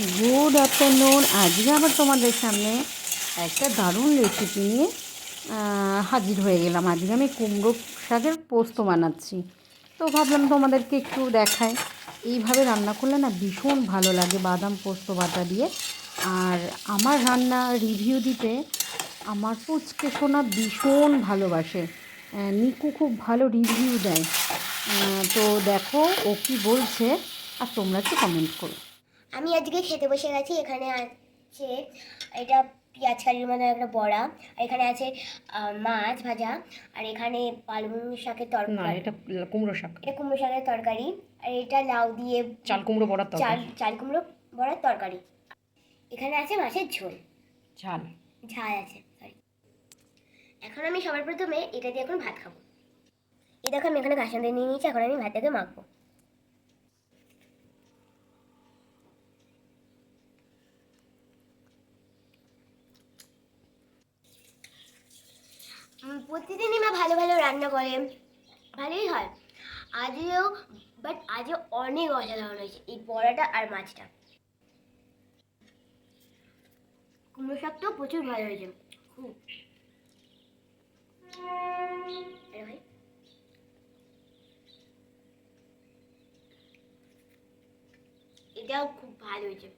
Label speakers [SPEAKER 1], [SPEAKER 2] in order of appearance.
[SPEAKER 1] Good afternoon আজকে আবার তোমাদের সামনে একটা দারুণ রেসিপি নিয়ে হাজির হয়ে গেলাম। আজকে আমি কুমড়ো শাকের পোস্ত বানাচ্ছি। তো ভাবলাম তোমাদেরকে একটু দেখায় এইভাবে রান্না করলে না ভীষণ ভালো লাগে বাদাম পোস্ত বাটা দিয়ে। আর আমার রান্না রিভিউ দিতে আমার পুচকে সোনা ভীষণ ভালোবাসে। নিকু খুব ভালো রিভিউ দেয়। তো দেখো ও কি বলছে, আর তোমরা একটু কমেন্ট করো।
[SPEAKER 2] আমি আজকে খেতে বসে গেছি এখানে আছে এটা পেঁয়াজ কালির মতো একটা বড়া আর এখানে আছে মাছ ভাজা আর এখানে পালং শাকের
[SPEAKER 3] না
[SPEAKER 2] তরকারি
[SPEAKER 3] এটা কুমড়ো শাক।
[SPEAKER 2] এটা কুমড়ো শাকের তরকারি আর এটা লাউ দিয়ে
[SPEAKER 3] চাল কুমড়ো বড়ার
[SPEAKER 2] চাল
[SPEAKER 3] তরকারি।
[SPEAKER 2] চাল কুমড়ো বড়ার তরকারি। এখানে আছে মাছের ঝোল।
[SPEAKER 3] ঝাল।
[SPEAKER 2] ঝাল আছে সরি এখন আমি সবার প্রথমে এটা দিয়ে এখন ভাত খাব। এই দেখো আমি এখানে কাসন দিয়ে নিয়ে নিয়েছি এখন আমি ভাতটাকে মাখবো। প্রতিদিনই মা ভালো ভালো রান্না করে। ভালোই হয়। আজও বাট আজও অনেক অসাধারণ হয়েছে এই বড়াটা আর মাছটা। কুমড়ো শাকটাও প্রচুর ভালো হয়েছে। খুব। এটাও খুব ভালো হয়েছে।